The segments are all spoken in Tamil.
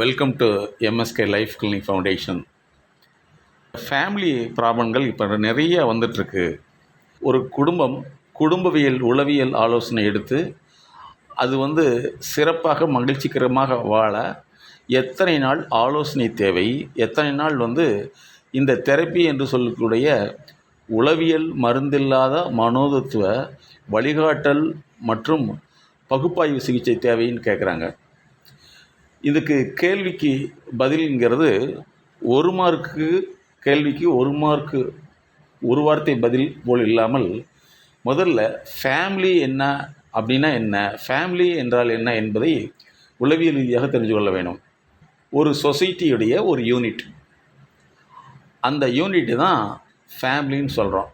Welcome to MSK Life Clinic Foundation family ப்ராப்ளங்கள் இப்போ நிறைய வந்துட்டுருக்கு. ஒரு குடும்பம் குடும்பவியல் உளவியல் ஆலோசனை எடுத்து அது வந்து சிறப்பாக மகிழ்ச்சிகரமாக வாழ எத்தனை நாள் ஆலோசனை தேவை? எத்தனை நாள் வந்து இந்த தெரப்பி என்று சொல்லக்கூடிய உளவியல் மருந்தில்லாத மனோதத்துவ வழிகாட்டல் மற்றும் பகுப்பாய்வு சிகிச்சை தேவைன்னு கேட்குறாங்க இதுக்கு கேள்விக்கு பதில்ங்கிறது ஒரு மார்க்கு கேள்விக்கு ஒரு மார்க்கு ஒரு வார்த்தை பதில் போல் இல்லாமல் முதல்ல ஃபேமிலி என்ன அப்படின்னா என்ன? ஃபேமிலி என்றால் என்ன என்பதை உளவியல் ரீதியாக தெரிஞ்சு கொள்ள வேணும். ஒரு சொசைட்டியுடைய ஒரு யூனிட் அந்த யூனிட்டு தான் ஃபேமிலின்னு சொல்கிறோம்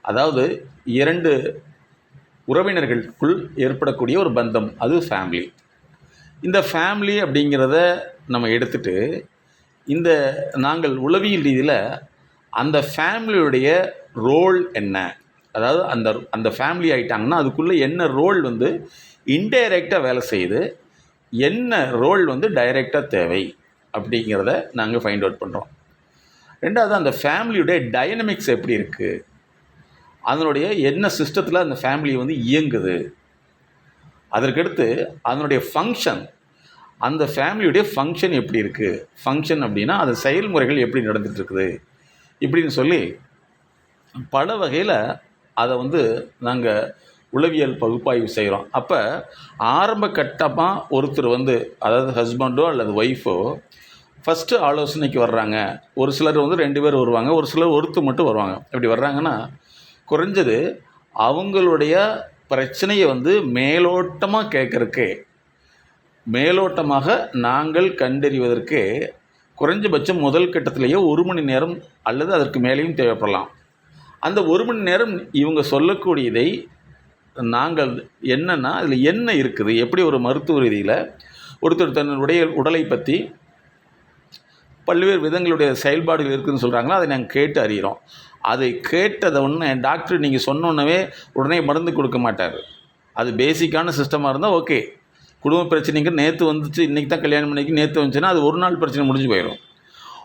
அதாவது இரண்டு உறவினர்களுக்குள் ஏற்படக்கூடிய ஒரு பந்தம் அது ஃபேமிலி இந்த ஃபேமிலி அப்படிங்கிறத நம்ம எடுத்துட்டு இந்த நாங்கள் உளவியல் ரீதியில் அந்த ஃபேமிலியுடைய ரோல் என்ன? அதாவது அந்த அந்த ஃபேமிலி ஆகிட்டாங்கன்னா அதுக்குள்ளே என்ன ரோல் வந்து இன்டைரக்டாக வேலை செய்யுது என்ன ரோல் வந்து டைரெக்டாக தேவை அப்படிங்கிறத நாங்கள் ஃபைண்ட் அவுட் பண்ணுறோம் ரெண்டாவது அந்த ஃபேமிலியுடைய டைனமிக்ஸ் எப்படி இருக்குது அதனுடைய என்ன சிஸ்டத்தில் அந்த ஃபேமிலி வந்து இயங்குது? அதற்கடுத்து அதனுடைய ஃபங்க்ஷன் அந்த ஃபேமிலியுடைய ஃபங்க்ஷன் எப்படி இருக்குது ஃபங்க்ஷன் அப்படின்னா அது செயல்முறைகள் எப்படி நடந்துகிட்ருக்குது? இப்படின்னு சொல்லி பல வகையில் அதை வந்து நாங்கள் உளவியல் பகுப்பாய்வு செய்கிறோம் அப்போ ஆரம்ப கட்டமாக ஒருத்தர் வந்து அதாவது ஹஸ்பண்டோ அல்லது ஒய்ஃபோ ஃபஸ்ட்டு ஆலோசனைக்கு வர்றாங்க. ஒரு சிலர் வந்து ரெண்டு பேர் வருவாங்க ஒரு சிலர் ஒருத்தர் மட்டும் வருவாங்க. இப்படி வர்றாங்கன்னா குறைஞ்சது அவங்களுடைய பிரச்சனையை வந்து மேலோட்டமாக கேட்குறக்கு மேலோட்டமாக நாங்கள் கண்டறிவதற்கு குறைஞ்சபட்சம் முதல் கட்டத்திலேயே ஒரு மணி நேரம் அல்லது அதற்கு மேலேயும் தேவைப்படலாம். அந்த ஒரு மணி நேரம் இவங்க சொல்லக்கூடியதை நாங்கள் என்னென்னா அதில் என்ன இருக்குது எப்படி ஒரு மருத்துவ ரீதியில் ஒருத்தர் தன்னுடைய உடலை பற்றி பல்வேறு விதங்களுடைய செயல்பாடுகள் இருக்குதுன்னு சொல்கிறாங்களோ அதை நாங்கள் கேட்டு அறிகிறோம் அதை கேட்டதை ஒன்று டாக்டர் நீங்கள் சொன்னோன்னவே உடனே மருந்து கொடுக்க மாட்டார். அது பேசிக்கான சிஸ்டமாக இருந்தால் ஓகே குடும்ப பிரச்சனைக்கு நேற்று வந்துச்சு இன்றைக்கி தான் கல்யாணம் பண்ணிக்கு நேற்று வந்துச்சுன்னா அது ஒரு நாள் பிரச்சனை முடிஞ்சு போயிடும்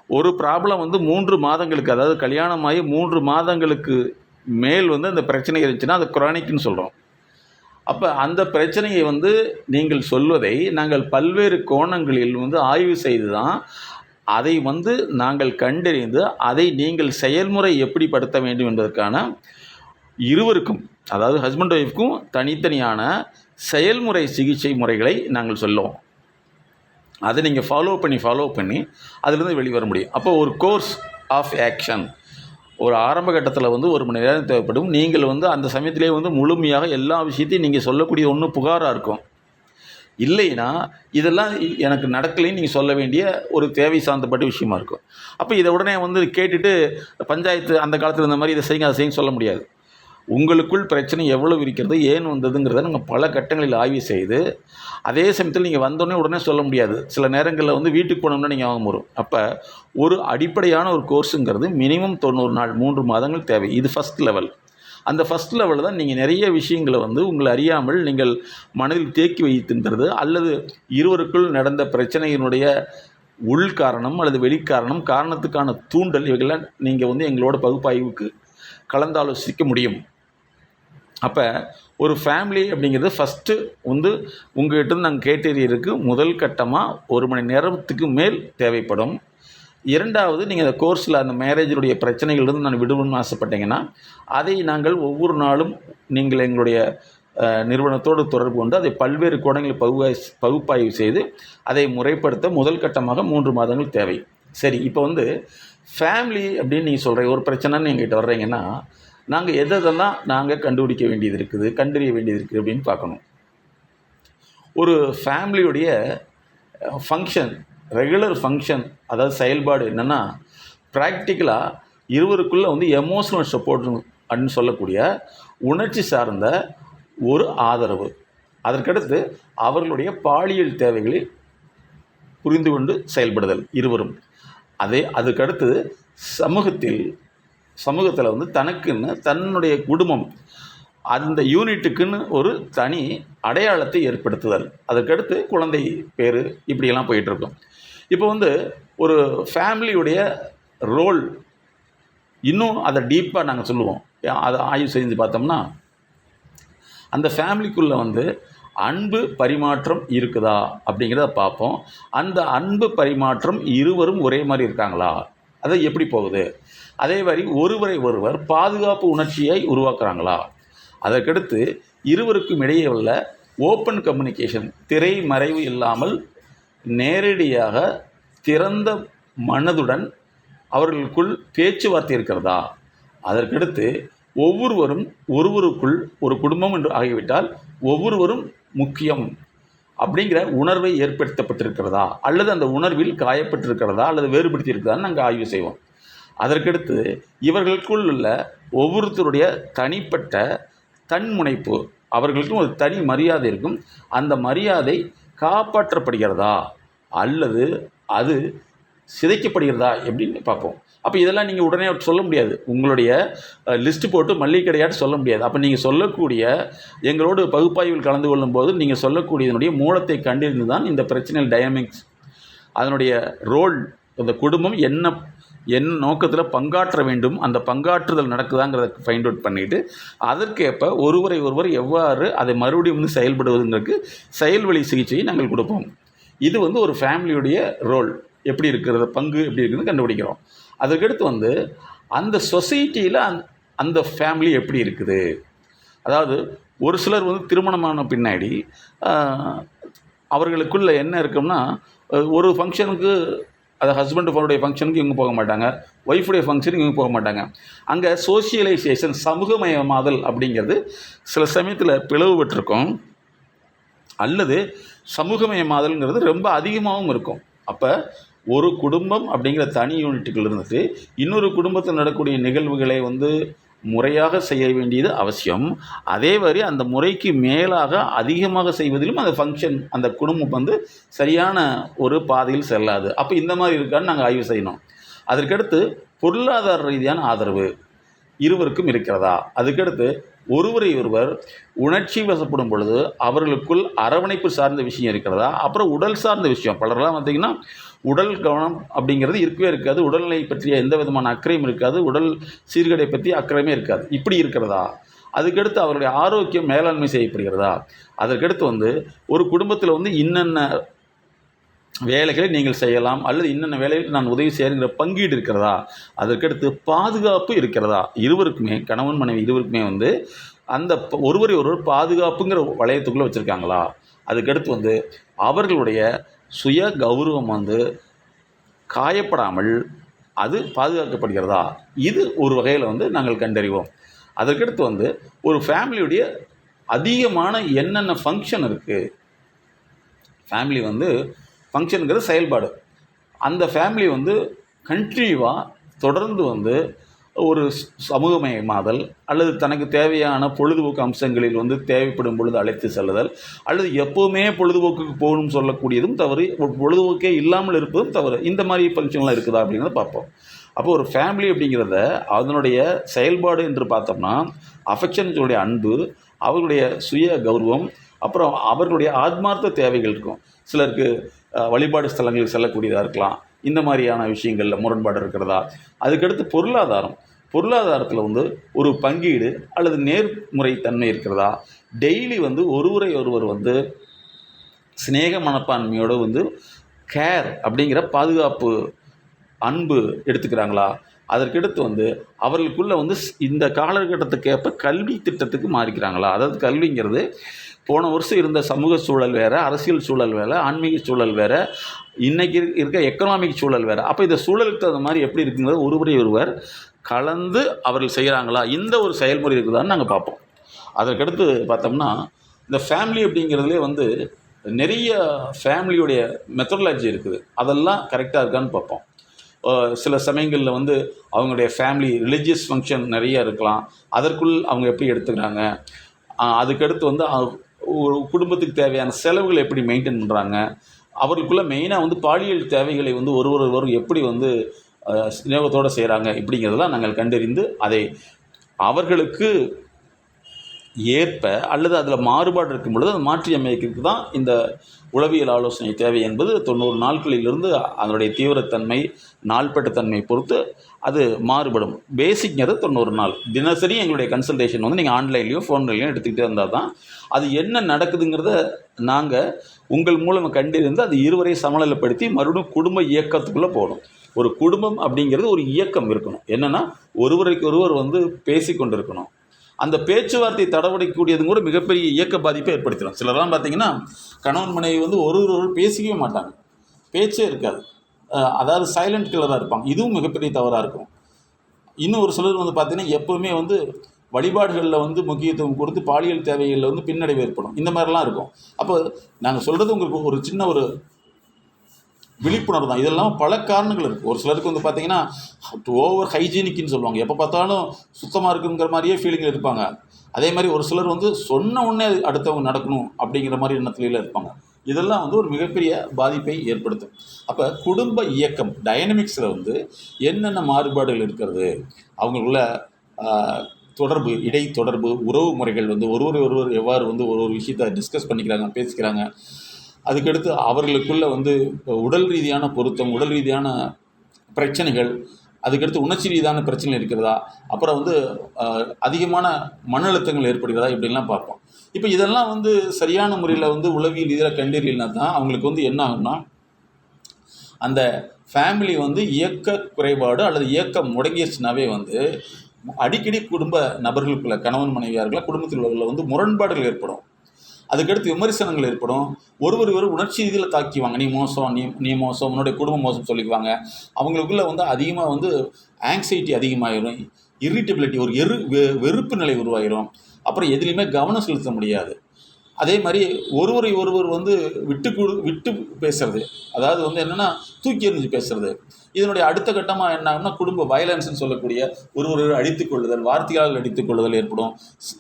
ஒரு ப்ராப்ளம் வந்து மூன்று மாதங்களுக்கு அதாவது கல்யாணமாகி மூன்று மாதங்களுக்கு மேல் வந்து அந்த பிரச்சனை இருந்துச்சுன்னா அது குரானிக்னு சொல்கிறோம் அப்போ அந்த பிரச்சனையை வந்து நீங்கள் சொல்வதை நாங்கள் பல்வேறு கோணங்களில் வந்து ஆய்வு செய்து தான் அதை வந்து நாங்கள் கண்டறிந்து அதை நீங்கள் செயல்முறை எப்படி படுத்த வேண்டும் என்பதற்கான இருவருக்கும் அதாவது ஹஸ்பண்ட் ஒய்ஃப்க்கும் தனித்தனியான செயல்முறை சிகிச்சை முறைகளை நாங்கள் சொல்லுவோம். அதை நீங்கள் ஃபாலோ பண்ணி ஃபாலோ பண்ணி அதிலிருந்து வெளிவர முடியும். அப்போ ஒரு கோர்ஸ் ஆஃப் ஆக்ஷன் ஒரு ஆரம்ப கட்டத்தில் வந்து ஒரு மணி நேரம் தேவைப்படும். நீங்கள் வந்து அந்த சமயத்திலே வந்து முழுமையாக எல்லா விஷயத்தையும் நீங்கள் சொல்லக்கூடிய ஒன்று புகாராக இருக்கும். இல்லைன்னா இதெல்லாம் எனக்கு நடக்கலைன்னு நீங்கள் சொல்ல வேண்டிய ஒரு தேவை சார்ந்தப்பட்ட விஷயமா இருக்கும். அப்போ இதை உடனே வந்து கேட்டுட்டு பஞ்சாயத்து அந்த காலத்தில் இருந்த மாதிரி இதை செய்யுங்க அதை செய்யுங்க சொல்ல முடியாது. உங்களுக்குள் பிரச்சனை எவ்வளவு இருக்கிறது ஏன் வந்ததுங்கிறத நாங்கள் பல கட்டங்களில் ஆய்வு செய்து அதே சமயத்தில் நீங்கள் வந்தோடனே உடனே சொல்ல முடியாது. சில நேரங்களில் வந்து வீட்டுக்கு போனோம்னா நீங்கள் வாங்க வரும். அப்போ ஒரு அடிப்படையான ஒரு கோர்ஸுங்கிறது மினிமம் தொண்ணூறு நாள் மூன்று மாதங்கள் தேவை. இது ஃபஸ்ட் லெவல் அந்த ஃபஸ்ட் லெவலில் தான் நீங்கள் நிறைய விஷயங்களை வந்து உங்களை அறியாமல் நீங்கள் மனதில் தேக்கி வைத்துங்கிறது அல்லது இருவருக்குள் நடந்த பிரச்சனையினுடைய உள் காரணம் அல்லது வெளிக்காரணம் காரணத்துக்கான தூண்டல் இவைகள்லாம் நீங்கள் வந்து எங்களோட பகுப்பாய்வுக்கு கலந்தாலோசிக்க முடியும். அப்போ ஒரு ஃபேமிலி அப்படிங்கிறது ஃபஸ்ட்டு வந்து உங்கள்கிட்ட நாங்கள் கேட்டறியருக்கு முதல் கட்டமாக ஒரு மணி நேரத்துக்கு மேல் தேவைப்படும். இரண்டாவது நீங்கள் அந்த கோர்ஸில் அந்த மேரேஜினுடைய பிரச்சனைகள்லேருந்து நான் விடுவோம்னு ஆசைப்பட்டீங்கன்னா அதை நாங்கள் ஒவ்வொரு நாளும் நீங்கள் எங்களுடைய நிறுவனத்தோடு தொடர்பு கொண்டு அதை பல்வேறு கோணங்களில் பகுவாய் பகுப்பாய்வு செய்து அதை முறைப்படுத்த முதல் கட்டமாக மூன்று மாதங்கள் தேவை. சரி இப்போ வந்து ஃபேமிலி அப்படின்னு நீங்கள் சொல்கிற ஒரு பிரச்சனைன்னு எங்கள்கிட்ட வர்றீங்கன்னா நாங்கள் எதெல்லாம் நாங்கள் கண்டுபிடிக்க வேண்டியது இருக்குது கண்டறிய வேண்டியது இருக்குது அப்படின்னு பார்க்கணும். ஒரு ஃபேமிலியுடைய ஃபங்க்ஷன் ரெகுலர் ஃபங்க்ஷன் அதாவது செயல்பாடு என்னென்னா ப்ராக்டிக்கலாக இருவருக்குள்ளே வந்து எமோஷனல் சப்போர்ட் அப்படின்னு சொல்லக்கூடிய உணர்ச்சி சார்ந்த ஒரு ஆதரவு. அதற்கடுத்து அவர்களுடைய பாலியல் தேவைகளை புரிந்து கொண்டு செயல்படுதல் இருவரும். அதே அதுக்கடுத்து சமூகத்தில் சமூகத்தில் வந்து தனக்குன்னு தன்னுடைய குடும்பம் அந்த யூனிட்டுக்குன்னு ஒரு தனி அடையாளத்தை ஏற்படுத்துதல். அதற்கடுத்து குழந்தை பேர் இப்படியெல்லாம் போயிட்டுருக்கும். இப்போ வந்து ஒரு ஃபேமிலியுடைய ரோல் இன்னும் அதை டீப்பாக நாங்கள் சொல்லுவோம். அதை ஆய்வு செஞ்சு பார்த்தோம்னா அந்த ஃபேமிலிக்குள்ளே வந்து அன்பு பரிமாற்றம் இருக்குதா அப்படிங்கிறத பார்ப்போம். அந்த அன்பு பரிமாற்றம் இருவரும் ஒரே மாதிரி இருக்காங்களா? அது எப்படி போகுது? அதே மாதிரி ஒருவரை ஒருவர் பாதுகாப்பு உணர்ச்சியை உருவாக்குறாங்களா? அதற்கடுத்து இருவருக்கும் இடையே உள்ள ஓப்பன் கம்யூனிகேஷன் திரை மறைவு இல்லாமல் நேரடியாக திறந்த மனதுடன் அவர்களுக்குள் பேச்சுவார்த்தை இருக்கிறதா? அதற்கடுத்து ஒவ்வொருவரும் ஒருவருக்குள் ஒரு குடும்பம் என்று ஆகிவிட்டால் ஒவ்வொருவரும் முக்கியம் அப்படிங்கிற உணர்வை ஏற்படுத்தப்பட்டிருக்கிறதா? அல்லது அந்த உணர்வில் காயப்பட்டிருக்கிறதா? அல்லது வேறுபடுத்தி இருக்கிறதான்னு நாங்கள் ஆய்வு செய்வோம். அதற்கடுத்து இவர்களுக்குள் உள்ள ஒவ்வொருத்தருடைய தனிப்பட்ட தன்முனைப்பு அவர்களுக்கும் ஒரு தனி மரியாதை இருக்கும். அந்த மரியாதை காப்பாற்றப்படுகிறதா? அல்லது அது சிதைக்கப்படுகிறதா? எப்படின்னு பார்ப்போம். அப்போ இதெல்லாம் நீங்கள் உடனே சொல்ல முடியாது. உங்களுடைய லிஸ்ட்டு போட்டு மல்லிகை கடையாட்டு சொல்ல முடியாது. அப்போ நீங்கள் சொல்லக்கூடிய எங்களோடு பகுப்பாய்வில் கலந்து கொள்ளும்போது நீங்கள் சொல்லக்கூடியதனுடைய மூலத்தை கண்டிருந்து தான் இந்த பிரச்சனையில் டைனமிக்ஸ் அதனுடைய ரோல் அந்த குடும்பம் என்ன என்ன நோக்கத்தில் பங்காற்ற வேண்டும். அந்த பங்காற்றுதல் நடக்குதாங்கிறத ஃபைண்ட் அவுட் பண்ணிவிட்டு அதற்கேற்ப ஒருவரை ஒருவர் எவ்வாறு அதை மறுபடியும் வந்து செயல்படுவதுங்கிறதுக்கு செயல்வழி சிகிச்சையை நாங்கள் கொடுப்போம். இது வந்து ஒரு ஃபேமிலியுடைய ரோல் எப்படி இருக்கிறது பங்கு எப்படி இருக்குதுன்னு கண்டுபிடிக்கிறோம். அதுக்கடுத்து வந்து அந்த சொசைட்டியில் அந் அந்த ஃபேமிலி எப்படி இருக்குது? அதாவது ஒரு சிலர் வந்து திருமணமான பின்னாடி அவர்களுக்குள்ளே அவர்களுக்குள்ள என்ன இருக்கும்னா ஒரு ஃபங்க்ஷனுக்கு அது ஹஸ்பண்ட் ஃபோனுடைய ஃபங்க்ஷனுக்கு இவங்க போக மாட்டாங்க. ஒய்ஃபுடைய ஃபங்க்ஷனுக்கு இவங்க போக மாட்டாங்க. அங்கே சோசியலைசேஷன் சமூகமயமாதல் அப்படிங்கிறது சில சமயத்தில் பிளவுபட்டிருக்கும் அல்லது சமூகமயமாதல்ங்கிறது ரொம்ப அதிகமாகவும் இருக்கும். அப்போ ஒரு குடும்பம் அப்படிங்கிற தனி யூனிட்டுகள் இருந்துட்டு இன்னொரு குடும்பத்தில் நடக்கக்கூடிய நிகழ்வுகளை வந்து முறையாக செய்ய வேண்டியது அவசியம். அதே மாதிரி அந்த முறைக்கு மேலாக அதிகமாக செய்வதிலும் அந்த ஃபங்க்ஷன் அந்த குடும்பம் வந்து சரியான ஒரு பாதையில் செல்லாது. அப்போ இந்த மாதிரி இருக்கான்னு நாங்கள் ஆய்வு செய்யணும். அதற்கடுத்து பொருளாதார ரீதியான ஆதரவு இருவருக்கும் இருக்கிறதா? அதுக்கடுத்து ஒருவரை ஒருவர் உணர்ச்சி வசப்படும் பொழுது அவர்களுக்குள் அரவணைப்பு சார்ந்த விஷயம் இருக்கிறதா? அப்புறம் உடல் சார்ந்த விஷயம். பலரெல்லாம் பார்த்தீங்கன்னா உடல் கவனம் அப்படிங்கிறது இருக்கவே இருக்காது. உடல்நிலை பற்றிய எந்த விதமான அக்கறையும் இருக்காது. உடல் சீர்கடை பற்றி அக்கறையுமே இருக்காது. இப்படி இருக்கிறதா? அதுக்கடுத்து அவருடைய ஆரோக்கியம் மேலாண்மை செய்யப்படுகிறதா? அதற்கடுத்து வந்து ஒரு குடும்பத்தில் வந்து இன்னென்ன வேலைகளை நீங்கள் செய்யலாம்? அல்லது இன்னென்ன வேலைகள் நான் உதவி செய்யணுங்கிற பங்கீடு இருக்கிறதா? அதற்கடுத்து பாதுகாப்பு இருக்கிறதா? இருவருக்குமே கணவன் மனைவி இருவருக்குமே வந்து அந்த ப- ஒருவரை ஒருவர் பாதுகாப்புங்கிற வளையத்துக்குள்ளே வச்சுருக்காங்களா? அதுக்கடுத்து வந்து அவர்களுடைய சுய கௌரவம் வந்து காயப்படாமல் அது பாதுகாக்கப்படுகிறதா? இது ஒரு வகையில் வந்து நாங்கள் கண்டறிவோம். அதற்கடுத்து வந்து ஒரு ஃபேமிலியுடைய அதிகமான என்னென்ன ஃபங்க்ஷன் இருக்குது ஃபேமிலி வந்து ஃபங்க்ஷனுங்கிறது செயல்பாடு. அந்த ஃபேமிலி வந்து கண்டினியூவாக தொடர்ந்து வந்து ஒரு ஸ்- சமூகமயமாதல் அல்லது தனக்கு தேவையான பொழுதுபோக்கு அம்சங்களில் வந்து தேவைப்படும் பொழுது அழைத்து செல்லுதல் அல்லது எப்போவுமே பொழுதுபோக்குக்கு போகணும்னு சொல்லக்கூடியதும் தவறு. ஒரு பொழுதுபோக்கே இல்லாமல் இருப்பதும் தவறு. இந்த மாதிரி ஃபங்க்ஷன்லாம் இருக்குதா அப்படிங்கிறத பார்ப்போம். அப்போ ஒரு ஃபேமிலி அப்படிங்கிறத அதனுடைய செயல்பாடு என்று பார்த்தோம்னா அஃபெக்ஷன்ஸுடைய அன்பு அவர்களுடைய சுய கௌரவம் அப்புறம் அவர்களுடைய ஆத்மார்த்த தேவைகள் இருக்கும். சிலருக்கு வழிபாடு ஸ்தலங்களுக்கு செல்லக்கூடியதாக இருக்கலாம். இந்த மாதிரியான விஷயங்களில் முரண்பாடு இருக்கிறதா? அதுக்கடுத்து பொருளாதாரம். பொருளாதாரத்தில் வந்து ஒரு பங்கீடு அல்லது நேர்முறை தன்மை இருக்கிறதா? டெய்லி வந்து ஒருவரை ஒருவர் வந்து சிநேக மனப்பான்மையோடு வந்து கேர் அப்படிங்கிற பாதுகாப்பு அன்பு எடுத்துக்கிறாங்களா? அதற்கடுத்து வந்து அவர்களுக்குள்ளே வந்து ஸ்- இந்த காலகட்டத்துக்கேற்ப கல்வி திட்டத்துக்கு மாறிக்கிறாங்களா? அதாவது கல்விங்கிறது போன வருஷம் இருந்த சமூக சூழல் வேறு அரசியல் சூழல் வேறு ஆன்மீக சூழல் வேறு இன்றைக்கி இருக்க- இருக்க எக்கனாமிக் சூழல் வேறு. அப்போ இந்த சூழலுக்கு தகுந்த மாதிரி எப்படி இருக்குங்கிறது ஒருவரை ஒருவர் கலந்து அவர்கள் செய்கிறாங்களா? இந்த ஒரு செயல்முறை இருக்குதான்னு நாங்கள் பார்ப்போம். அதற்கடுத்து பார்த்தோம்னா இந்த ஃபேமிலி அப்படிங்கிறதுலே வந்து நிறைய ஃபேமிலியுடைய மெத்தடாலஜி இருக்குது. அதெல்லாம் கரெக்டாக இருக்கான்னு பார்ப்போம். சில சமயங்களில் வந்து அவங்களுடைய ஃபேமிலி ரிலீஜியஸ் ஃபங்க்ஷன் நிறைய இருக்கலாம். அதற்குள் அவங்க எப்படி எடுத்துக்கிறாங்க? அதுக்கடுத்து வந்து ஒரு குடும்பத்துக்கு தேவையான செலவுகளை எப்படி மெயின்டைன் பண்ணுறாங்க அவர்களுக்குள்ள மெயினாக வந்து பாலியல் தேவைகளை வந்து ஒருவர் ஒருவர் எப்படி வந்து சிநேகத்தோடு செய்கிறாங்க இப்படிங்கிறதெல்லாம் நாங்கள் கண்டறிந்து அதை அவர்களுக்கு ஏற்ப அல்லது அதில் மாறுபாடு இருக்கும் பொழுது அதை மாற்றி அமைக்கிறதுக்கு தான் இந்த உளவியல் ஆலோசனை தேவை என்பது தொண்ணூறு நாட்களிலிருந்து அதனுடைய தீவிரத்தன்மை நாள்பட்ட தன்மை பொறுத்து அது மாறுபடும். பேசிக்ங்கிறது தொண்ணூறு நாள். தினசரி எங்களுடைய கன்சல்டேஷன் வந்து நீங்கள் ஆன்லைன்லேயும் ஃபோன்லையும் எடுத்துக்கிட்டே இருந்தால் தான் அது என்ன நடக்குதுங்கிறத நாங்கள் உங்கள் மூலம் கண்டிருந்து அது இருவரை சமநிலைப்படுத்தி மறுபடியும் குடும்ப இயக்கத்துக்குள்ளே போகணும். ஒரு குடும்பம் அப்படிங்கிறது ஒரு இயக்கம் இருக்கணும். என்னென்னா ஒருவருக்கு ஒருவர் வந்து பேசி கொண்டிருக்கணும் அந்த பேச்சுவார்த்தை தடவடைக்கூடியது கூட மிகப்பெரிய இயக்க பாதிப்பை ஏற்படுத்திடும். சிலர்லாம் பார்த்தீங்கன்னா கணவன் மனைவி வந்து ஒரு ஒரு பேசிக்கவே மாட்டாங்க. பேச்சே இருக்காது. அதாவது சைலண்ட் கில்லராக இருப்பாங்க. இதுவும் மிகப்பெரிய தவறாக இருக்கும். இன்னும் ஒரு சிலர் வந்து பார்த்தீங்கன்னா எப்போவுமே வந்து வழிபாடுகளில் வந்து முக்கியத்துவம் கொடுத்து பாலியல் தேவைகளில் வந்து பின்னடைவு ஏற்படும். இந்த மாதிரிலாம் இருக்கும். அப்போ நாங்கள் சொல்கிறது உங்களுக்கு ஒரு சின்ன ஒரு விழிப்புணர்வு தான். இதெல்லாம் பல காரணங்கள் இருக்குது ஒரு சிலருக்கு வந்து பார்த்தீங்கன்னா ஓவர் ஹைஜீனிக்னு சொல்லுவாங்க. எப்போ பார்த்தாலும் சுத்தமாக இருக்குங்கிற மாதிரியே ஃபீலிங்கில் இருப்பாங்க. அதே மாதிரி ஒரு சிலர் வந்து சொன்ன உடனே அடுத்தவங்க நடக்கணும் அப்படிங்கிற மாதிரி எண்ணத்துல இருப்பாங்க. இதெல்லாம் வந்து ஒரு மிகப்பெரிய பாதிப்பை ஏற்படுத்தும். அப்போ குடும்ப இயக்கம் டைனமிக்ஸில் வந்து என்னென்ன மாறுபாடுகள் இருக்கிறது? அவங்களுக்குள்ள தொடர்பு இடை தொடர்பு உறவு முறைகள் வந்து ஒருவர் ஒருவர் எவ்வாறு வந்து ஒரு ஒரு விஷயத்தை டிஸ்கஸ் பண்ணிக்கிறாங்க பேசிக்கிறாங்க அதுக்கடுத்து அவர்களுக்குள்ள வந்து உடல் ரீதியான பொருத்தம் உடல் ரீதியான பிரச்சனைகள் அதுக்கடுத்து உணர்ச்சி ரீதியான பிரச்சனை இருக்கிறதா? அப்புறம் வந்து அதிகமான மன அழுத்தங்கள் ஏற்படுகிறதா? இப்படிலாம் பார்ப்போம். இப்போ இதெல்லாம் வந்து சரியான முறையில் வந்து உளவியல் இதில் கண்டறியலனா தான் அவங்களுக்கு வந்து என்ன ஆகும்னா அந்த ஃபேமிலி வந்து இயக்க குறைபாடு அல்லது இயக்கம் முடங்கிடுச்சுனாவே வந்து அடிக்கடி குடும்ப நபர்களுக்குள்ள கணவன் மனைவியார்கள குடும்பத்தில் உள்ளவர்கள வந்து முரண்பாடுகள் ஏற்படும். அதுக்கடுத்து விமர்சனங்கள் ஏற்படும். ஒருவர் ஒரு உணர்ச்சி ரீதியில் தாக்கிவாங்க. நீ மோசம் நீ நீ மோசம் உன்னுடைய குடும்பம் மோசம் சொல்லிக்குவாங்க. அவங்களுக்குள்ள வந்து அதிகமாக வந்து ஆங்ஸைட்டி அதிகமாகிடும் இரிட்டபிலிட்டி ஒரு எரு வெ- வெறுப்பு நிலை உருவாகிடும் அப்புறம் எதுலேயுமே கவனம் செலுத்த முடியாது. அதே மாதிரி ஒருவரை ஒருவர் வந்து விட்டு கொடு விட்டு பேசுறது. அதாவது வந்து என்னென்னா தூக்கி எறிஞ்சு பேசுறது. இதனுடைய அடுத்த கட்டமாக என்ன ஆகும்னா குடும்ப வயலன்ஸ்னு சொல்லக்கூடிய ஒருவரை அடித்துக் கொள்ளுதல் வார்த்தையால் அடித்துக் கொள்ளுதல் ஏற்படும்.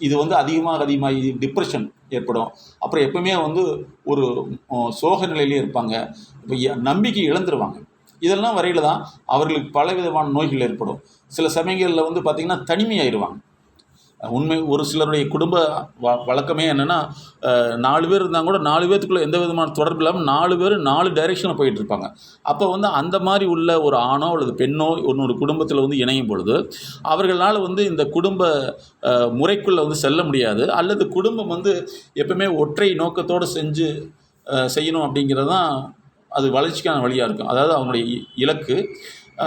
இது வந்து அதிகமாக அதிகமாக டிப்ரெஷன் ஏற்படும். அப்புறம் எப்பவுமே வந்து ஒரு சோக நிலையிலே இருப்பாங்க. இப்போ நம்பிக்கை இழந்துருவாங்க. இதெல்லாம் வரையில் தான் அவர்களுக்கு பலவிதமான நோய்கள் ஏற்படும். சில சமயங்களில் வந்து பார்த்திங்கன்னா தனிமையாயிருவாங்க. உண்மை ஒரு சிலருடைய குடும்ப வ வழக்கமே என்னென்னா நாலு பேர் இருந்தால் கூட நாலு பேர்த்துக்குள்ளே எந்த விதமான தொடர்பு இல்லாமல் நாலு பேர் நாலு டைரெக்ஷனில் போயிட்டு இருப்பாங்க. அப்போ வந்து அந்த மாதிரி உள்ள ஒரு ஆணோ அல்லது பெண்ணோ ஒன்னொரு குடும்பத்தில் வந்து இணையும் பொழுது அவர்களால் வந்து இந்த குடும்ப முறைக்குள்ளே வந்து செல்ல முடியாது. அல்லது குடும்பம் வந்து எப்பவுமே ஒற்றை நோக்கத்தோடு செஞ்சு செய்யணும் அப்படிங்கிறது தான் அது வளர்ச்சிக்கான வழியாக இருக்கும். அதாவது அவங்களுடைய இலக்கு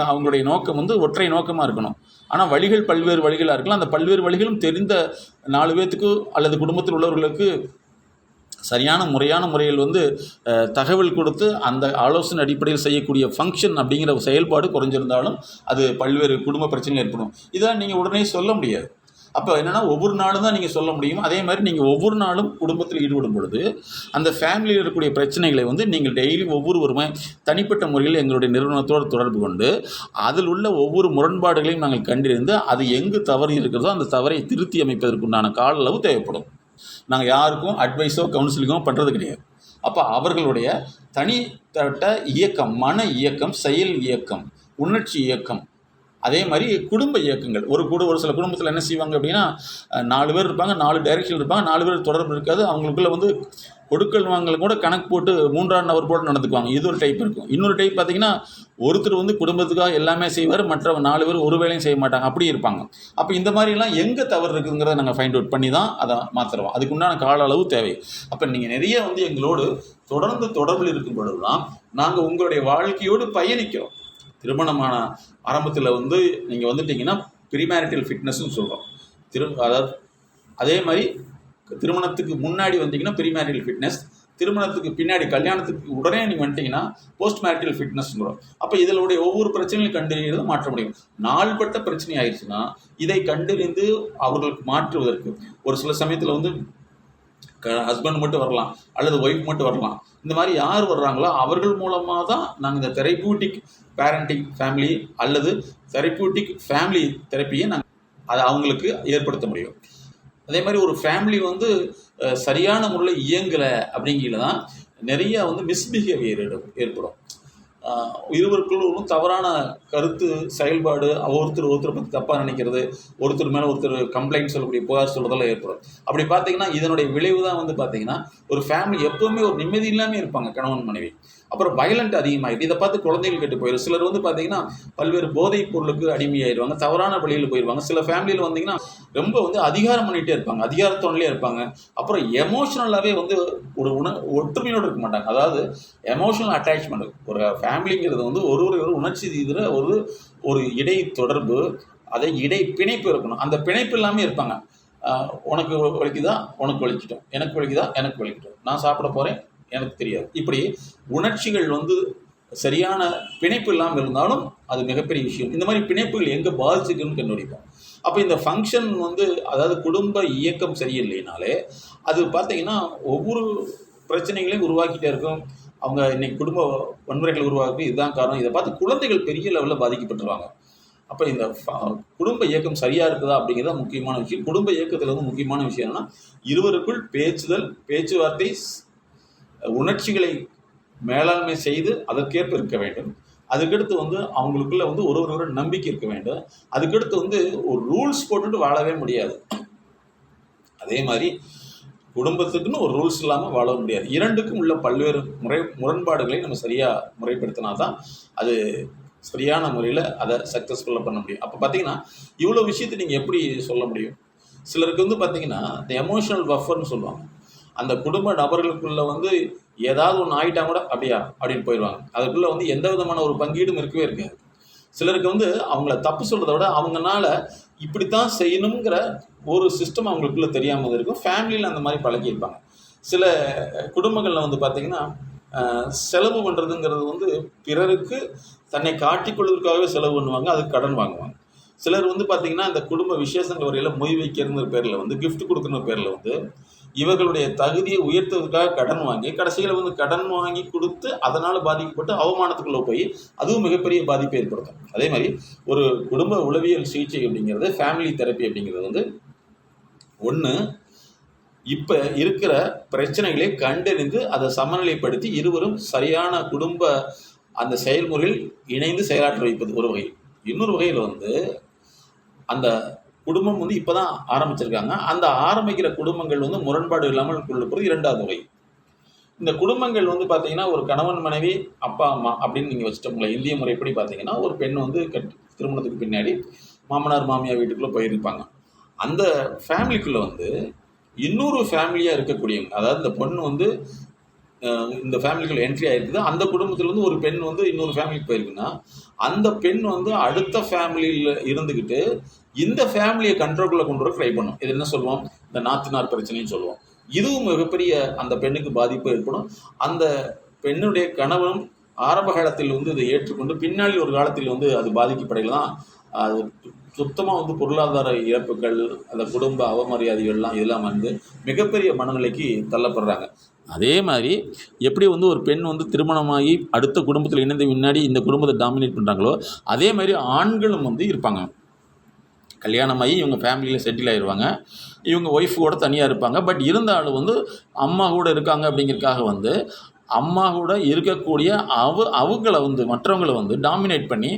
அவங்களுடைய நோக்கம் வந்து ஒற்றை நோக்கமாக இருக்கணும். ஆனால் வழிகள் பல்வேறு வழிகளாக இருக்கலாம். அந்த பல்வேறு வழிகளும் தெரிந்த நாலு பேர்த்துக்கு அல்லது குடும்பத்தில் உள்ளவர்களுக்கு சரியான முறையான முறையில் வந்து தகவல் கொடுத்து அந்த ஆலோசனை அடிப்படையில் செய்யக்கூடிய ஃபங்க்ஷன் அப்படிங்கிற ஒரு செயல்பாடு குறைஞ்சிருந்தாலும் அது பல்வேறு குடும்ப பிரச்சனைகள் ஏற்படும். இதெல்லாம் நீங்கள் உடனே சொல்ல முடியாது. அப்போ என்னென்னா ஒவ்வொரு நாளும் தான் நீங்கள் சொல்ல முடியும். அதே மாதிரி நீங்கள் ஒவ்வொரு நாளும் குடும்பத்தில் ஈடுபடும் பொழுது அந்த ஃபேமிலியில் இருக்கக்கூடிய பிரச்சனைகளை வந்து நீங்கள் டெய்லி ஒவ்வொருவருமே தனிப்பட்ட முறையில் எங்களுடைய நிறுவனத்தோடு தொடர்பு கொண்டு அதில் உள்ள ஒவ்வொரு முரண்பாடுகளையும் நாங்கள் கண்டிருந்து அது எங்கு தவறு இருக்கிறதோ அந்த தவறை திருத்தி அமைப்பதற்குண்டான கால அளவு தேவைப்படும். நாங்கள் யாருக்கும் அட்வைஸோ கவுன்சிலிங்கோ பண்ணுறது கிடையாது. அப்போ அவர்களுடைய தனித்தட்ட இயக்கம் மன இயக்கம் செயல் இயக்கம் உணர்ச்சி இயக்கம் அதே மாதிரி குடும்ப இயக்கங்கள். ஒரு குடு ஒரு சில குடும்பத்தில் என்ன செய்வாங்க அப்படின்னா நாலு பேர் இருப்பாங்க நாலு டைரக்ஷன் இருப்பாங்க நாலு பேர் தொடர்பு இருக்காது. அவங்களுக்குள்ள வந்து கொடுக்கல் வாங்கல கூட கணக்கு போட்டு மூன்றாம் நபர் போட்டு நடந்துக்குவாங்க. இது ஒரு டைப் இருக்கும். இன்னொரு டைப் பார்த்தீங்கன்னா ஒருத்தர் வந்து குடும்பத்துக்காக எல்லாமே செய்வார் மற்ற நாலு பேர் ஒரு வேலையும் செய்ய மாட்டாங்க. அப்படி இருப்பாங்க. அப்போ இந்த மாதிரிலாம் எங்கே தவறு இருக்குங்கிறத நாங்கள் ஃபைண்ட் அவுட் பண்ணி தான் அதை மாற்றுறோம் அதுக்குண்டான கால அளவு தேவை. அப்போ நீங்கள் நிறைய வந்து எங்களோடு தொடர்ந்து தொடர்பில் இருக்கும் பொழுது தான் நாங்கள் உங்களுடைய வாழ்க்கையோடு பயணிக்கிறோம். திருமணமான ஆரம்பத்தில் வந்து நீங்கள் வந்துட்டீங்கன்னா ப்ரீமேரிட்டல் ஃபிட்னஸ்ன்னு சொல்கிறோம் திரு அதாவது அதே மாதிரி திருமணத்துக்கு முன்னாடி வந்தீங்கன்னா ப்ரீமேரிட்டல் ஃபிட்னஸ் திருமணத்துக்கு பின்னாடி கல்யாணத்துக்கு உடனே நீங்கள் வந்துட்டீங்கன்னா போஸ்ட் மேரிட்டல் ஃபிட்னஸ்ங்கிறோம் அப்போ இதனுடைய ஒவ்வொரு பிரச்சனையும் கண்டறிகிறது மாற்ற முடியும். நாள்பட்ட பிரச்சனை ஆயிடுச்சுன்னா இதை கண்டறிந்து அவர்களுக்கு மாற்றுவதற்கு ஒரு சில சமயத்தில் வந்து ஹஸ்பண்ட் மட்டும் வரலாம் அல்லது ஒய்ஃப் மட்டும் வரலாம். இந்த மாதிரி யார் வர்றாங்களோ அவர்கள் மூலமாக தான் நாங்கள் இந்த தெரப்பியூட்டிக் பேரண்டிங் ஃபேமிலி அல்லது தெரப்பியூட்டிக் ஃபேமிலி தெரப்பியை நாங்கள் அதை அவங்களுக்கு ஏற்படுத்த முடியும். அதே மாதிரி ஒரு ஃபேமிலி வந்து சரியான முறையில் இயங்கலை அப்படிங்கிறத தான் நிறைய வந்து மிஸ்பிஹேவியர் ஏற்படும். இருவருக்குள்ளும் தவறான கருத்து செயல்பாடு ஒருத்தர் ஒருத்தரை பற்றி தப்பாக நினைக்கிறது ஒருத்தர் மேலே ஒருத்தர் கம்ப்ளைண்ட் சொல்லக்கூடிய புகார் சொல்கிறதெல்லாம் ஏற்படும். அப்படி பார்த்தீங்கன்னா இதனுடைய விளைவு தான் வந்து பார்த்தீங்கன்னா ஒரு ஃபேமிலி எப்போவுமே ஒரு நிம்மதி இல்லாமல் இருப்பாங்க கணவன் மனைவி. அப்புறம் வயலண்ட் அதிகமாகிட்டு இதை பார்த்து குழந்தைகள் கெட்டு போயிடும். சிலர் வந்து பார்த்தீங்கன்னா பல்வேறு போதைப் பொருளுக்கு அடிமையாயிடுவாங்க. தவறான வழியில் போயிடுவாங்க. சில ஃபேமிலியில் வந்தீங்கன்னா ரொம்ப வந்து அதிகாரம் பண்ணிகிட்டே இருப்பாங்க. அதிகாரத்தோடலே இருப்பாங்க. அப்புறம் எமோஷ்னலாகவே வந்து ஒரு உண ஒற்றுமையோடு இருக்க மாட்டாங்க. அதாவது எமோஷனல் அட்டாச்மெண்ட் ஒரு ஃபேமிலிங்கிறது வந்து ஒரு ஒரு ஒரு உணர்ச்சி இதில் ஒரு ஒரு இடை தொடர்பு அதை இடை பிணைப்பு இருக்கணும். அந்த பிணைப்பு இல்லாமல் இருப்பாங்க. உனக்கு வலிக்குதா? உனக்கு வலிக்கட்டும். எனக்கு வலிக்குதா? எனக்கு வலிக்கட்டும். நான் சாப்பிட போகிறேன் எனக்கு தெரியாது. இப்படி உணர்ச்சிகள் வந்து சரியான பிணைப்பு இல்லாமல் இருந்தாலும் அது மிகப்பெரிய விஷயம். இந்த மாதிரி பிணைப்புகள் எங்கே பாதிச்சுக்கணும்னு கண்டுபிடிப்போம். அப்போ இந்த ஃபங்க்ஷன் வந்து அதாவது குடும்ப இயக்கம் சரியில்லைனாலே அது பார்த்தீங்கன்னா ஒவ்வொரு பிரச்சனைகளையும் உருவாக்கிட்டே இருக்கும். அவங்க இன்னைக்கு குடும்ப வன்முறைகள் உருவாக்கி இதுதான் காரணம். இதை பார்த்து குழந்தைகள் பெரிய லெவலில் பாதிக்கப்பட்டுருவாங்க. அப்போ இந்த ஃப- குடும்ப இயக்கம் சரியாக இருக்குதா அப்படிங்கிறத முக்கியமான விஷயம். குடும்ப இயக்கத்தில் வந்து முக்கியமான விஷயம் என்னன்னா இருவருக்குள் பேச்சுதல் பேச்சுவார்த்தை உணர்ச்சிகளை மேலாண்மை செய்து அதற்கேற்ப இருக்க வேண்டும். அதுக்கடுத்து வந்து அவங்களுக்குள்ள வந்து ஒரு ஒரு நம்பிக்கை இருக்க வேண்டும். அதுக்கடுத்து வந்து ஒரு ரூல்ஸ் போட்டுட்டு வாழவே முடியாது. அதே மாதிரி குடும்பத்துக்குன்னு ஒரு ரூல்ஸ் இல்லாமல் வாழ முடியாது. இரண்டுக்கும் உள்ள பல்வேறு முறை முரண்பாடுகளை நம்ம சரியாக முறைப்படுத்தினா தான் அது சரியான முறையில் அதை சக்ஸஸ்ஃபுல்லாக பண்ண முடியும். அப்போ பார்த்தீங்கன்னா இவ்வளோ விஷயத்தை நீங்கள் எப்படி சொல்ல முடியும்? சிலருக்கு வந்து பார்த்தீங்கன்னா இந்த எமோஷனல் பஃபர்னு சொல்லுவாங்க. அந்த குடும்ப நபர்களுக்குள்ள வந்து ஏதாவது ஒன்று ஆயிட்டா கூட அப்படியா? அப்படின்னு போயிடுவாங்க. அதுக்குள்ளே வந்து எந்த விதமான ஒரு பங்கீடும் இருக்கவே இருக்காது. சிலருக்கு வந்து அவங்கள தப்பு சொல்கிறத விட அவங்கனால இப்படித்தான் செய்யணுங்கிற ஒரு சிஸ்டம் அவங்களுக்குள்ள தெரியாமல் இருக்கும் ஃபேமிலியில் அந்த மாதிரி பழகியிருப்பாங்க. சில குடும்பங்களில் வந்து பார்த்திங்கன்னா செலவு பண்ணுறதுங்கிறது வந்து பிறருக்கு தன்னை காட்டிக்கொள்வதற்காகவே செலவு பண்ணுவாங்க அதுக்கு கடன் வாங்குவாங்க. சிலர் வந்து பார்த்திங்கன்னா இந்த குடும்ப விசேஷங்கள் வரையில் மொய் வைக்கிறங்கிற பேரில் வந்து கிஃப்ட் கொடுக்குற பேரில் வந்து இவர்களுடைய தகுதியை உயர்த்துவதற்காக கடன் வாங்கி கடைசியில் வந்து கடன் வாங்கி கொடுத்து அதனால் பாதிக்கப்பட்டு அவமானத்துக்குள்ளே போய் அதுவும் மிகப்பெரிய பாதிப்பை ஏற்படுத்தும். அதே மாதிரி ஒரு குடும்ப உளவியல் சிகிச்சை அப்படிங்கிறது ஃபேமிலி தெரப்பி அப்படிங்கிறது வந்து ஒன்று இப்போ இருக்கிற பிரச்சனைகளை கண்டறிந்து அதை சமநிலைப்படுத்தி இருவரும் சரியான குடும்ப அந்த செயல்முறையில் இணைந்து செயலாற்ற வைப்பது ஒரு வகை. இன்னொரு வகையில் வந்து அந்த குடும்பம் வந்து இப்போ தான் ஆரம்பிச்சிருக்காங்க. அந்த ஆரம்பிக்கிற குடும்பங்கள் வந்து முரண்பாடு இல்லாமல் கொள்ளப்படுறது இரண்டாவது வகை. இந்த குடும்பங்கள் வந்து பார்த்தீங்கன்னா ஒரு கணவன் மனைவி அப்பா அம்மா அப்படின்னு நீங்கள் வச்சுட்டோம்ல இந்திய முறைப்படி பார்த்தீங்கன்னா ஒரு பெண் வந்து கட் திருமணத்துக்கு பின்னாடி மாமனார் மாமியார் வீட்டுக்குள்ளே போயிருப்பாங்க. அந்த ஃபேமிலிக்குள்ளே வந்து இன்னொரு ஃபேமிலியாக இருக்கக்கூடியவங்க அதாவது இந்த பொண்ணு வந்து இந்த ஃபேமிலிக்குள்ள என்ட்ரி ஆயிருக்குது. அந்த குடும்பத்தில் வந்து ஒரு பெண் வந்து இன்னொரு ஃபேமிலிக்கு போயிருக்குன்னா அந்த பெண் வந்து அடுத்த ஃபேமிலியில் இருந்துக்கிட்டு இந்த ஃபேமிலியை கண்ட்ரோல்குள்ளே கொண்டு வர ட்ரை பண்ணும். இது என்ன சொல்லுவோம்? இந்த நாத்தினார் பிரச்சனைன்னு சொல்லுவோம். இதுவும் மிகப்பெரிய அந்த பெண்ணுக்கு பாதிப்பு ஏற்படும். அந்த பெண்ணுடைய கணவனும் ஆரம்ப காலத்தில் வந்து இதை ஏற்றுக்கொண்டு பின்னாடி ஒரு காலத்தில் வந்து அது பாதிக்கப்படையில் தான் அது சுத்தமாக வந்து பொருளாதார இழப்புகள் அந்த குடும்ப அவமரியாதைகள்லாம் இதெல்லாம் வந்து மிகப்பெரிய மனநிலைக்கு தள்ளப்படுறாங்க. அதே மாதிரி எப்படி வந்து ஒரு பெண் வந்து திருமணமாகி அடுத்த குடும்பத்தில் இணைந்த முன்னாடி இந்த குடும்பத்தை டாமினேட் பண்ணுறாங்களோ அதே மாதிரி ஆண்களும் வந்து இருப்பாங்க. கல்யாணமாகி இவங்க ஃபேமிலியில் செட்டில் ஆயிடுவாங்க இவங்க ஒய்ஃப் கூட தனியாக இருப்பாங்க. பட் இருந்தாலும் வந்து அம்மா கூட இருக்காங்க அப்படிங்கிறதுக்காக வந்து அம்மா கூட இருக்கக்கூடிய அவ அவங்கள வந்து மற்றவங்களை வந்து டாமினேட் பண்ணி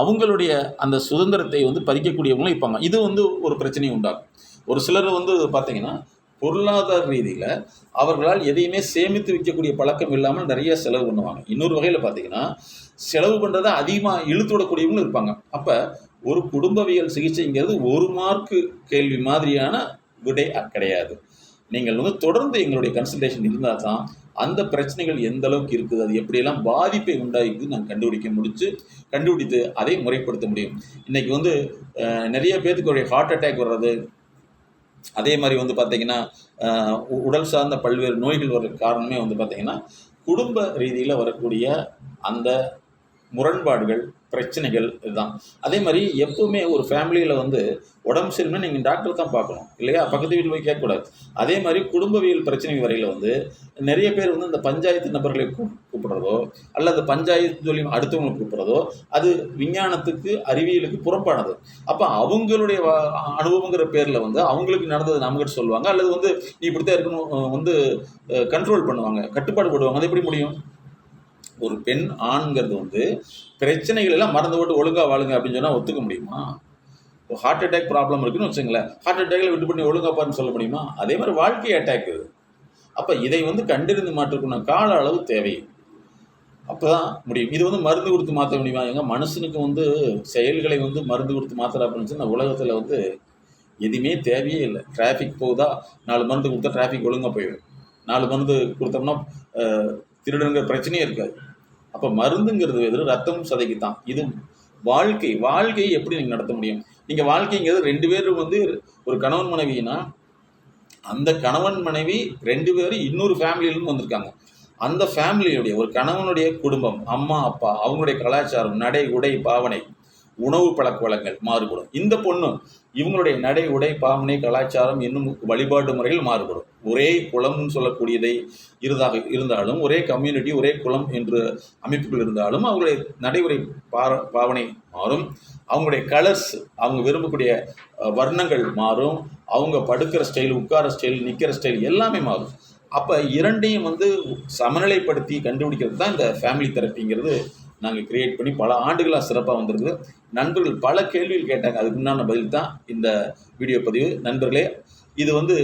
அவங்களுடைய அந்த சுதந்திரத்தை வந்து பறிக்கக்கூடியவங்களும் இருப்பாங்க. இது வந்து ஒரு பிரச்சனையை உண்டாகும் ஒரு சிலர் வந்து பார்த்தீங்கன்னா பொருளாதார ரீதியில் அவர்களால் எதையுமே சேமித்து வைக்கக்கூடிய பழக்கம் இல்லாமல் நிறைய செலவு பண்ணுவாங்க. இன்னொரு வகையில் பார்த்தீங்கன்னா செலவு பண்ணுறதை அதிகமாக இழுத்து விடக்கூடியவங்களும் இருப்பாங்க. அப்போ ஒரு குடும்பவியல் சிகிச்சைங்கிறது ஒரு மார்க்கு கேள்வி மாதிரியான விடை கிடையாது. நீங்கள் வந்து தொடர்ந்து எங்களுடைய கன்சல்டேஷன் இருந்தால் தான் அந்த பிரச்சனைகள் எந்த அளவுக்கு இருக்குது அது எப்படியெல்லாம் பாதிப்பை உண்டாக்குது நாங்கள் கண்டுபிடிக்க முடிச்சு கண்டுபிடித்து அதை முறைப்படுத்த முடியும். இன்னைக்கு வந்து நிறைய பேர்த்துக்கு ஹார்ட் அட்டாக் வர்றது அதே மாதிரி வந்து பார்த்தீங்கன்னா உடல் சார்ந்த பல்வேறு நோய்கள் வர காரணமே வந்து பார்த்தீங்கன்னா குடும்ப ரீதியில் வரக்கூடிய அந்த முரண்பாடுகள் பிரச்சனைகள் இதுதான். அதே மாதிரி எப்பவுமே ஒரு ஃபேமிலியில் வந்து உடம்பு சரியில்லைன்னா நீங்கள் டாக்டர் தான் பார்க்கணும். இல்லையா? பக்கத்து வீட்டில் போய் கேட்கக்கூடாது. அதே மாதிரி குடும்பவியல் பிரச்சனை வரையில் வந்து நிறைய பேர் வந்து இந்த பஞ்சாயத்து நபர்களை கூப்பிடுறதோ அல்லது பஞ்சாயத்து சொல்லி அடுத்தவங்களை கூப்பிடுறதோ அது விஞ்ஞானத்துக்கு அறிவியலுக்கு புறம்பானது. அப்போ அவங்களுடைய அனுபவங்கிற பேரில் வந்து அவங்களுக்கு நடந்தது நம்மகிட்ட சொல்லுவாங்க. அல்லது வந்து நீ இப்படித்தான் இருக்கணும் வந்து கண்ட்ரோல் பண்ணுவாங்க கட்டுப்பாடு போடுவாங்க. அது எப்படி முடியும்? ஒரு பெண் ஆண்கிறது வந்து பிரச்சனைகள் எல்லாம் மறந்து போட்டு ஒழுங்காக வாழுங்க அப்படின்னு சொன்னால் ஒத்துக்க முடியுமா? இப்போ ஹார்ட் அட்டாக் ப்ராப்ளம் இருக்குன்னு வச்சுங்களேன் ஹார்ட் அட்டாக்ல விட்டு பண்ணி ஒழுங்கா பாருன்னு சொல்ல முடியுமா? அதே மாதிரி வாழ்க்கை அட்டாக் இது. அப்போ இதை வந்து கண்டறிந்து மாற்றக்கூடிய கால அளவு தேவை. அப்போ தான் முடியும். இது வந்து மருந்து கொடுத்து மாற்ற முடியுமா? எங்கள் மனுஷனுக்கு வந்து செயல்களை வந்து மருந்து கொடுத்து மாற்றலாம் அப்படின்னு சொன்னால் உலகத்தில் வந்து எதுவுமே தேவையே இல்லை. டிராஃபிக் போகுதா? நாலு மருந்து கொடுத்தா டிராஃபிக் ஒழுங்காக போயிடும். நாலு மருந்து கொடுத்தோம்னா திருடனுங்கிற பிரச்சனையே இருக்காது. அப்போ மருந்துங்கிறது வெறும் ரத்தம் சதைக்கு தான் இது வாழ்க்கை. வாழ்க்கையை எப்படி நீங்கள் நடத்த முடியும்? நீங்கள் வாழ்க்கைங்கிறது ரெண்டு பேரும் வந்து ஒரு கணவன் மனைவினா அந்த கணவன் மனைவி ரெண்டு பேரும் இன்னொரு ஃபேமிலியிலும் வந்திருக்காங்க. அந்த ஃபேமிலியுடைய ஒரு கணவனுடைய குடும்பம் அம்மா அப்பா அவங்களுடைய கலாச்சாரம் நடை உடை பாவனை உணவு பழக்க வழக்கங்கள் மாறுபடும். இந்த பொண்ணு இவங்களுடைய நடை உடை பாவனை கலாச்சாரம் இன்னும் வழிபாட்டு முறைகள் மாறுபடும். ஒரே குலம்னு சொல்லக்கூடியதை இருதாக இருந்தாலும் ஒரே கம்யூனிட்டி ஒரே குலம் என்று அமைப்புகள் இருந்தாலும் அவங்களுடைய நடைமுறை பார பாவனை மாறும். அவங்களுடைய கலர்ஸ் அவங்க விரும்பக்கூடிய வர்ணங்கள் மாறும். அவங்க படுக்கிற ஸ்டைல் உட்கார ஸ்டைல் நிற்கிற ஸ்டைல் எல்லாமே மாறும். அப்போ இரண்டையும் வந்து சமநிலைப்படுத்தி கண்டுபிடிக்கிறது தான் இந்த ஃபேமிலி தெரப்பிங்கிறது நாங்கள் கிரியேட் பண்ணி பல ஆண்டுகளாக சிறப்பாக வந்திருக்குது. நண்பர்கள் பல கேள்விகள் கேட்டாங்க. அதுக்கு உண்டான பதில் தான் இந்த வீடியோ பதிவு. நண்பர்களே இது வந்து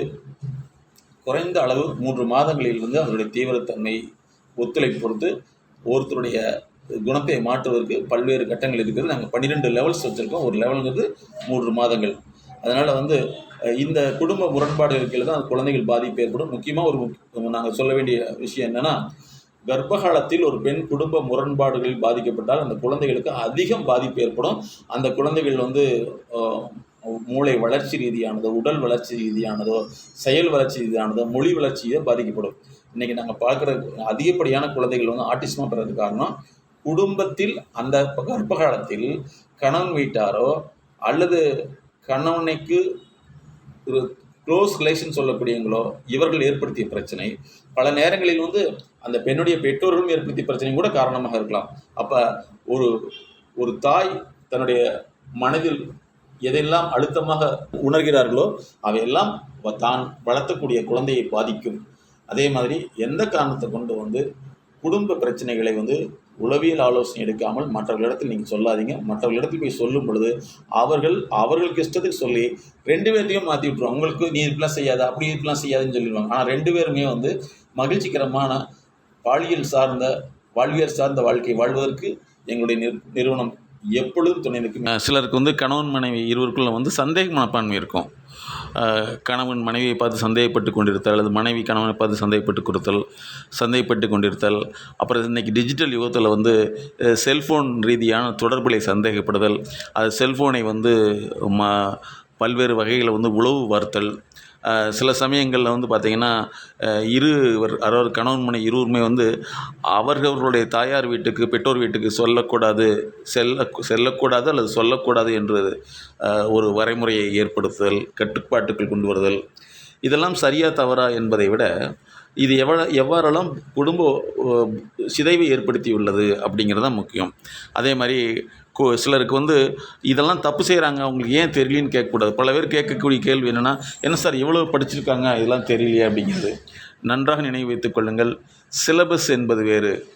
குறைந்த அளவு மூன்று மாதங்களில் வந்து அதனுடைய தீவிரத்தன்மை ஒத்துழைப்பு பொறுத்து ஒருத்தருடைய குணத்தை மாற்றுவதற்கு பல்வேறு கட்டங்கள் இருக்குது நாங்கள் பன்னிரெண்டு லெவல்ஸ் வச்சுருக்கோம். ஒரு லெவலுங்கிறது மூன்று மாதங்கள். அதனால் வந்து இந்த குடும்ப முரண்பாடு இருக்கையில் தான் குழந்தைகள் பாதிப்பு ஏற்படும். முக்கியமாக ஒரு நாங்கள் சொல்ல வேண்டிய விஷயம் என்னென்னா கர்ப்பகாலத்தில் ஒரு பெண் குடும்ப முரண்பாடுகளில் பாதிக்கப்பட்டால் அந்த குழந்தைகளுக்கு அதிகம் பாதிப்பு ஏற்படும். அந்த குழந்தைகள் வந்து மூளை வளர்ச்சி ரீதியானதோ உடல் வளர்ச்சி ரீதியானதோ செயல் வளர்ச்சி ரீதியானதோ மொழி வளர்ச்சியோ பாதிக்கப்படும். இன்றைக்கி நாங்கள் பார்க்குற அதிகப்படியான குழந்தைகள் வந்து ஆட்டிசமாக பெறதுக்கு காரணம் குடும்பத்தில் அந்த கர்ப்ப காலத்தில் கணவன் வீட்டாரோ அல்லது கணவனைக்கு ஒரு க்ளோஸ் ரிலேஷன் சொல்லக்கூடியவங்களோ இவர்கள் ஏற்படுத்திய பிரச்சனை. பல நேரங்களில் வந்து அந்த பெண்ணுடைய பெற்றோர்களும் ஏற்படுத்திய பிரச்சனையும் கூட காரணமாக இருக்கலாம். அப்போ ஒரு ஒரு தாய் தன்னுடைய மனதில் எதெல்லாம் அழுத்தமாக உணர்கிறார்களோ அவையெல்லாம் வ- தான் வளர்த்தக்கூடிய குழந்தையை பாதிக்கும். அதே மாதிரி எந்த காரணத்தை கொண்டு வந்து குடும்ப பிரச்சனைகளை வந்து உளவியல் ஆலோசனை எடுக்காமல் மற்றவர்களிடத்தில் நீங்கள் சொல்லாதீங்க. மற்றவர்களிடத்தில் போய் சொல்லும் பொழுது அவர்கள் அவர்களுக்கு இஷ்டத்துக்கு சொல்லி ரெண்டு பேர்த்தையும் மாற்றி விட்ருவாங்க உங்களுக்கு நீ இப்படிலாம் செய்யாத அப்படி இப்படிலாம் செய்யாதுன்னு சொல்லிடுவாங்க. ஆனால் ரெண்டு பேருமே வந்து மகிழ்ச்சிகரமான பாலியல் சார்ந்த வாழ்வியல் சார்ந்த வாழ்க்கை வாழ்வதற்கு எங்களுடைய நிறுவனம் எப்பொழுதும் துணை நிற்கும். சிலருக்கு வந்து கணவன் மனைவி இருவருக்குள்ள வந்து சந்தேக மனப்பான்மை இருக்கும். கணவன் மனைவியை பார்த்து சந்தேகப்பட்டு கொண்டிருத்தல் அல்லது மனைவி கணவனை பார்த்து சந்தேகப்பட்டு கொடுத்தல் சந்தேகப்பட்டு கொண்டிருத்தல் அப்புறம் இன்றைக்கி டிஜிட்டல் யுகத்தில் வந்து செல்ஃபோன் ரீதியான தொடர்புகளை சந்தேகப்படுதல் அது செல்ஃபோனை வந்து ம பல்வேறு வகைகளை வந்து உளவு வார்த்தல் சில சமயங்களில் வந்து பார்த்திங்கன்னா இருவர் அதாவது கணவன் மனை இருவருமே வந்து அவர்களுடைய தாயார் வீட்டுக்கு பெற்றோர் வீட்டுக்கு சொல்லக்கூடாது செல்ல செல்லக்கூடாது அல்லது சொல்லக்கூடாது என்று ஒரு வரைமுறையை ஏற்படுத்துதல் கட்டுப்பாட்டுக்குள் கொண்டு வருதல் இதெல்லாம் சரியா தவறா என்பதை விட இது எவ்வளோ எவ்வாறெல்லாம் குடும்ப சிதைவை ஏற்படுத்தியுள்ளது அப்படிங்கிறது தான் முக்கியம். அதே மாதிரி கு- சிலருக்கு வந்து இதெல்லாம் தப்பு செய்கிறாங்க அவங்களுக்கு ஏன் தெரியலன்னு கேட்கக்கூடாது. பல பேர் கேட்கக்கூடிய கேள்வி என்னென்னா என்ன சார் இவ்வளோ படிச்சிருக்காங்க இதெல்லாம் தெரியலையே அப்படிங்கிறது. நன்றாக நினைவு வைத்துக் கொள்ளுங்கள். சிலபஸ் என்பது வேறு.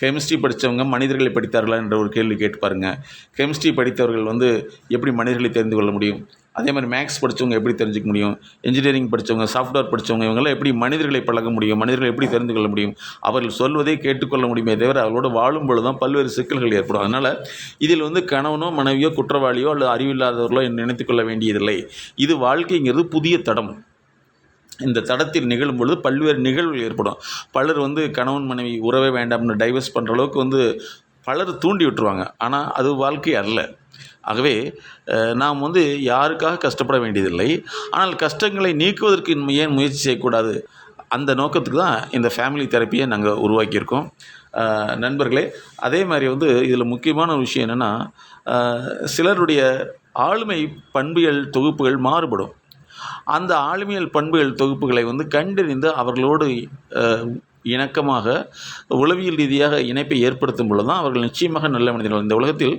கெமிஸ்ட்ரி படித்தவங்க மனிதர்களை படித்தார்களா என்ற ஒரு கேள்வி கேட்டு பாருங்கள் கெமிஸ்ட்ரி படித்தவர்கள் வந்து எப்படி மனிதர்களை தெரிந்து கொள்ள முடியும்? அதே மாதிரி மேக்ஸ் படித்தவங்க எப்படி தெரிஞ்சுக்க முடியும்? இன்ஜினியரிங் படித்தவங்க சாஃப்ட்வேர் படித்தவங்க இவங்கெல்லாம் எப்படி மனிதர்களை பழக முடியும்? மனிதர்களை எப்படி தெரிந்து கொள்ள முடியும்? அவர்கள் சொல்வதை கேட்டுக்கொள்ள முடியுமே தவிர அவர்களோட வாழும் பொழுது தான் பல்வேறு சிக்கல்கள் ஏற்படும். அதனால் இதில் வந்து கணவனோ மனைவியோ குற்றவாளியோ அல்லது அறிவில்லாதவர்களோ நினைத்துக் கொள்ள வேண்டியதில்லை. இது வாழ்க்கைங்கிறது புதிய தடம். இந்த தடத்தில் நிகழும் பொழுது பல்வேறு நிகழ்வுகள் ஏற்படும். பலர் வந்து கணவன் மனைவி உறவே வேண்டாம்னு டைவர்ஸ் பண்ணுற அளவுக்கு வந்து பலர் தூண்டி விட்டுருவாங்க. ஆனால் அது வாழ்க்கை அல்ல. ஆகவே நாம் வந்து யாருக்காக கஷ்டப்பட வேண்டியதில்லை. ஆனால் கஷ்டங்களை நீக்குவதற்கு ஏன் முயற்சி செய்யக்கூடாது? அந்த நோக்கத்துக்கு தான் இந்த ஃபேமிலி தெரப்பியை நாங்கள் உருவாக்கியிருக்கோம். நண்பர்களே அதே மாதிரி வந்து இதில் முக்கியமான ஒரு விஷயம் என்னென்னா சிலருடைய ஆளுமை பண்பியல் தொகுப்புகள் மாறுபடும். அந்த ஆளுமையல் பண்புகள் தொகுப்புகளை வந்து கண்டறிந்து அவர்களோடு இணக்கமாக உளவியல் ரீதியாக இணைப்பை ஏற்படுத்தும் பொழுது தான் அவர்கள் நிச்சயமாக நல்ல மனிதர்கள். இந்த உலகத்தில்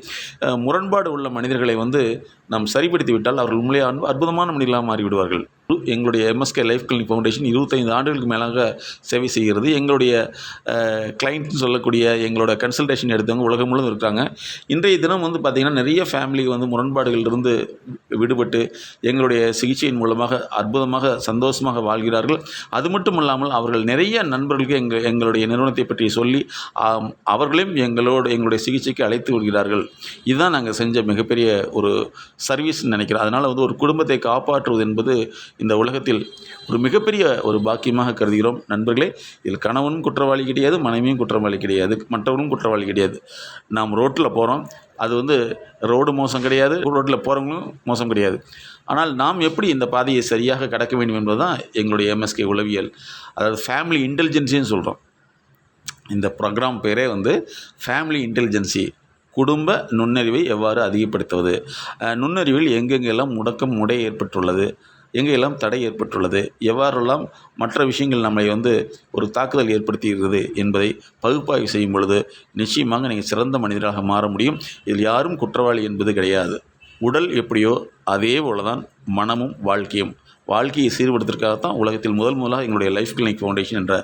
முரண்பாடு உள்ள மனிதர்களை வந்து நாம் சரிப்படுத்தி விட்டால் அவர்கள் உண்மையாக அற்புதமான மனிதர்களாக மாறிவிடுவார்கள். எங்களுடைய எம்எஸ்கே லைஃப் கிளினிக் ஃபவுண்டேஷன் இருபத்தைந்து ஆண்டுகளுக்கு மேலாக சேவை செய்கிறது. எங்களுடைய கிளைண்ட்னு சொல்லக்கூடிய எங்களோட கன்சல்டேஷன் எடுத்தவங்க உலகம் முழுவதும் இருக்காங்க இன்றைய தினம் வந்து பார்த்திங்கன்னா நிறைய ஃபேமிலி வந்து முரண்பாடுகளிலிருந்து விடுபட்டு எங்களுடைய சிகிச்சையின் மூலமாக அற்புதமாக சந்தோஷமாக வாழ்கிறார்கள். அது மட்டும் இல்லாமல் அவர்கள் நிறைய நண்பர்களுக்கு எங்கள் எங்களுடைய நிறுவனத்தை பற்றி சொல்லி அவர்களையும் எங்களோடு எங்களுடைய சிகிச்சைக்கு அழைத்து விடுகிறார்கள். இதுதான் நாங்கள் செஞ்ச மிகப்பெரிய ஒரு சர்வீஸ்னு நினைக்கிறோம் அதனால் வந்து ஒரு குடும்பத்தை காப்பாற்றுவது என்பது இந்த உலகத்தில் ஒரு மிகப்பெரிய ஒரு பாக்கியமாக கருதுகிறோம். நண்பர்களே இதில் கணவனும் குற்றவாளி கிடையாது மனைவியும் குற்றவாளி கிடையாது மற்றவரும் குற்றவாளி கிடையாது. நாம் ரோட்டில் போகிறோம் அது வந்து ரோடு மோசம் கிடையாது ரோட்டில் போகிறவங்களும் மோசம் கிடையாது. ஆனால் நாம் எப்படி இந்த பாதையை சரியாக கடக்க வேண்டும் என்பது தான் எங்களுடைய எம்எஸ்கே உளவியல். அதாவது ஃபேமிலி இன்டெலிஜென்சின்னு சொல்கிறோம் இந்த ப்ரோக்ராம் பேரே வந்து ஃபேமிலி இன்டெலிஜென்சி குடும்ப நுண்ணறிவை எவ்வாறு அதிகப்படுத்துவது? நுண்ணறிவில் எங்கெங்கெல்லாம் முடக்கம் முடை ஏற்பட்டுள்ளது? எங்கெல்லாம் தடை ஏற்பட்டுள்ளது? எவ்வாறெல்லாம் மற்ற விஷயங்கள் நம்மை வந்து ஒரு தாக்குதல் ஏற்படுத்துகிறது என்பதை பகுப்பாய்வு செய்யும் பொழுது நிச்சயமாக நீங்கள் சிறந்த மனிதராக மாற முடியும். இதில் யாரும் குற்றவாளி என்பது கிடையாது. உடல் எப்படியோ அதே போல தான் மனமும் வாழ்க்கையும். வாழ்க்கையை சீர்படுத்துவதற்காகத்தான் உலகத்தில் முதல் முதலாக எங்களுடைய லைஃப் கிளினிக் ஃபவுண்டேஷன் என்ற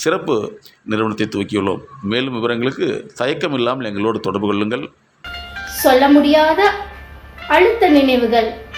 சிறப்பு நிறுவனத்தை துவக்கியுள்ளோம். மேலும் விவரங்களுக்கு தயக்கம் இல்லாமல் எங்களோடு தொடர்பு கொள்ளுங்கள். சொல்ல முடியாத அழுத்த நினைவுகள்.